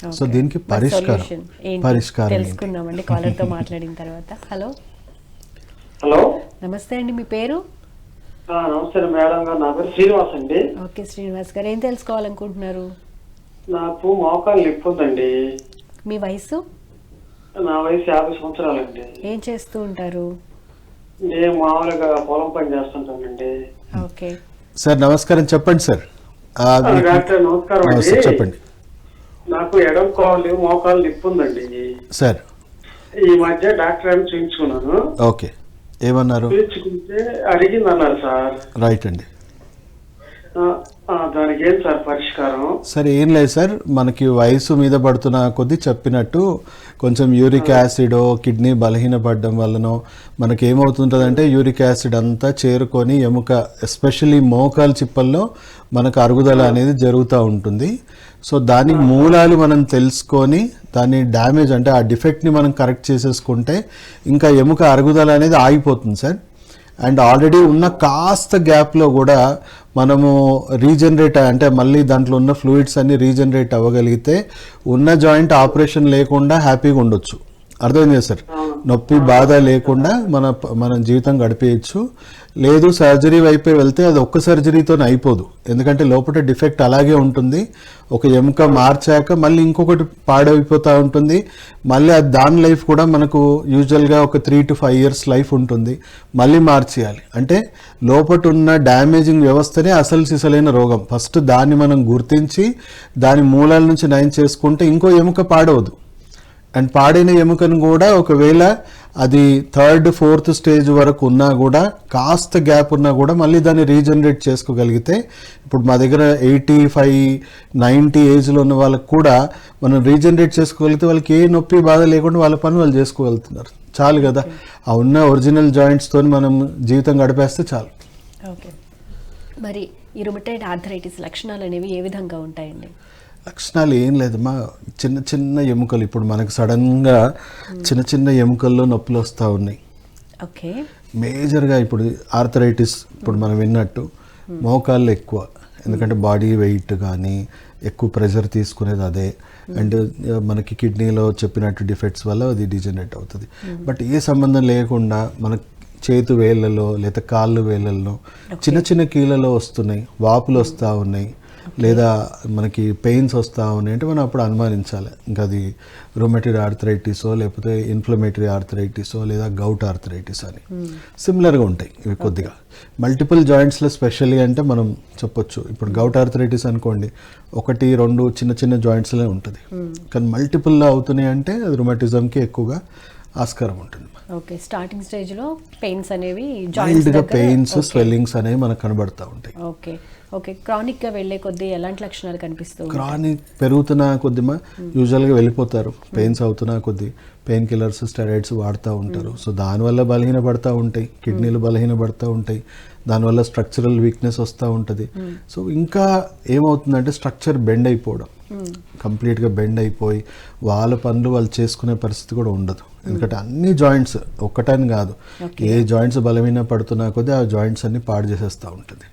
So దీనికి పరిష్కారం? పరిష్కారం ఏంటి? తెలుసుకుందామండి కాలర్తో మాట్లాడిన తర్వాత. హలో హలో నమస్తే అండి మీ పేరు? నమస్తే మేడం గారు నా పేరు శ్రీనివాస్ అండి. ఓకే శ్రీనివాస్ గారు ఏం తెలుసుకోవాలనుకుంటున్నారు? నాకు మోకాలు నొప్పి ఉందండి మీ వయసు నా వయసు యాభై సంవత్సరాలండి. ఏం చేస్తూ ఉంటారు? నేను మామూలుగా పొలం పని చేస్తుంటానండి. ఓకే. సార్ నమస్కారం చెప్పండి సార్. నమస్కారం చెప్పండి. నాకు ఎడం కాలు మోకాలు నొప్పి ఉందండి. సార్. ఈ మధ్య డాక్టర్ అని చూపించుకున్నాను. ఓకే. ఏమన్నారు? చూపించుకుంటే అడిగింది అన్నారు సార్. రైట్ అండి. దానికి ఏం సార్ పరిష్కారం? సరే ఏం లేదు సార్. మనకి వయసు మీద పడుతున్న కొద్దీ చెప్పినట్టు కొంచెం యూరిక్ యాసిడ్ కిడ్నీ బలహీనపడడం వల్లనో మనకి ఏమవుతుంటుందంటే యూరిక్ యాసిడ్ అంతా చేరుకొని ఎముక ఎస్పెషల్లీ మోకాలు చిప్పల్లో మనకు అరుగుదల అనేది జరుగుతూ ఉంటుంది. సో దాని మూలాలు మనం తెలుసుకొని దాని డ్యామేజ్ అంటే ఆ డిఫెక్ట్ని మనం కరెక్ట్ చేసేసుకుంటే ఇంకా ఎముక అరుగుదల అనేది ఆగిపోతుంది సార్. అండ్ ఆల్రెడీ ఉన్న కాస్త గ్యాప్లో కూడా మనము రీజనరేట్ అంటే మళ్ళీ దాంట్లో ఉన్న ఫ్లూయిడ్స్ అన్ని రీజనరేట్ అవ్వగలిగితే ఉన్న జాయింట్ ఆపరేషన్ లేకుండా హ్యాపీగా ఉండొచ్చు. అర్థమైంది సార్? నొప్పి బాధ లేకుండా మన మనం జీవితం గడిపేయచ్చు. లేదు సర్జరీ వైపే వెళ్తే అది ఒక్క సర్జరీతో అయిపోదు. ఎందుకంటే లోపల డిఫెక్ట్ అలాగే ఉంటుంది. ఒక ఎముక మార్చాక మళ్ళీ ఇంకొకటి పాడైపోతూ ఉంటుంది. మళ్ళీ అది దాని లైఫ్ కూడా మనకు యూజువల్గా ఒక three to five years life ఉంటుంది. మళ్ళీ మార్చేయాలి. అంటే లోపట ఉన్న డ్యామేజింగ్ వ్యవస్థనే అసలు సిసలైన రోగం. ఫస్ట్ దాన్ని మనం గుర్తించి దాని మూలాల నుంచి నయం చేసుకుంటే ఇంకో ఎముక పాడవదు. అండ్ పాడైన ఎముకను కూడా ఒకవేళ అది థర్డ్ ఫోర్త్ స్టేజ్ వరకు ఉన్నా కూడా కాస్త గ్యాప్ ఉన్నా కూడా మళ్ళీ దాన్ని రీజనరేట్ చేసుకోగలిగితే ఇప్పుడు మా దగ్గర ఎయిటీ ఫైవ్ నైంటీ ఏజ్లో ఉన్న వాళ్ళకి కూడా మనం రీజనరేట్ చేసుకోగలిగితే వాళ్ళకి ఏ నొప్పి బాధ లేకుండా వాళ్ళ పని వాళ్ళు చేసుకోగలుగుతున్నారు. చాలు కదా. ఆ ఉన్న ఒరిజినల్ జాయింట్స్తో మనం జీవితం గడిపేస్తే చాలు. ఓకే. మరి ఈ రుమటైడ్ ఆర్థరైటిస్ లక్షణాలు అనేవి ఏ విధంగా ఉంటాయండి? లక్షణాలు ఏం లేదమ్మా. చిన్న చిన్న ఎముకలు ఇప్పుడు మనకు సడన్గా చిన్న చిన్న ఎముకల్లో నొప్పులు వస్తూ ఉన్నాయి. ఓకే. మేజర్గా ఇప్పుడు ఆర్థరైటిస్ ఇప్పుడు మనం విన్నట్టు మోకాళ్ళు ఎక్కువ. ఎందుకంటే బాడీ వెయిట్ కానీ ఎక్కువ ప్రెషర్ తీసుకునేది అదే. అండ్ మనకి కిడ్నీలో చెప్పినట్టు డిఫెక్ట్స్ వల్ల అది డిజనరేట్ అవుతుంది. బట్ ఏ సంబంధం లేకుండా మన చేతు వేళ్ళలో లేదా కాళ్ళు వేళ్ళల్లో చిన్న చిన్న కీళ్ళలో వస్తున్నాయి. వాపులు వస్తూ ఉన్నాయి. లేదా మనకి పెయిన్స్ వస్తూ ఉన్నాయి అంటే మనం అప్పుడు అనుమానించాలి. ఇంకా అది రొమాటిడ్ ఆర్థరైటిసో లేకపోతే ఇన్ఫ్లమేటరీ ఆర్థరైటిసో లేదా గౌట్ ఆర్థరైటిస్ అని. సిమిలర్గా ఉంటాయి ఇవి కొద్దిగా. మల్టిపుల్ జాయింట్స్లో స్పెషల్లీ అంటే మనం చెప్పొచ్చు. ఇప్పుడు గౌట్ ఆర్థరైటిస్ అనుకోండి ఒకటి రెండు చిన్న చిన్న జాయింట్స్లో ఉంటుంది. కానీ మల్టిపుల్లో అవుతున్నాయి అంటే అది రొమాటిజంకి ఎక్కువగా ఆస్కారం ఉంటుంది. ఓకే స్టార్టింగ్ స్టేజ్లో పెయిన్స్ అనేవి మైల్డ్గా పెయిన్స్ స్వెల్లింగ్స్ అనేవి మనకు కనబడుతూ ఉంటాయి. Okay okay. క్రానిక్గా వెళ్ళే కొద్దీ ఎలాంటి లక్షణాలు కనిపిస్తూ ఉంటాయి? క్రానిక్ పెరుగుతున్న కొద్దిమా యూజువల్గా వెళ్ళిపోతారు. పెయిన్స్ అవుతున్న కొద్ది పెయిన్ కిల్లర్స్ స్టెరాయిడ్స్ వాడుతూ ఉంటారు. సో దానివల్ల బలహీనపడతా ఉంటాయి. కిడ్నీలు బలహీనపడతా ఉంటాయి. దానివల్ల స్ట్రక్చరల్ వీక్నెస్ వస్తూ ఉంటుంది. సో ఇంకా ఏమవుతుందంటే స్ట్రక్చర్ బెండ్ అయిపోవడం. కంప్లీట్గా బెండ్ అయిపోయి వాళ్ళ పనులు వాళ్ళు చేసుకునే పరిస్థితి కూడా ఉండదు. ఎందుకంటే అన్ని జాయింట్స్ ఒక్కటని కాదు. ఏ జాయింట్స్ బలహీన పడుతున్నా కొద్దీ ఆ జాయింట్స్ అన్ని పాడు చేసేస్తూ ఉంటుంది.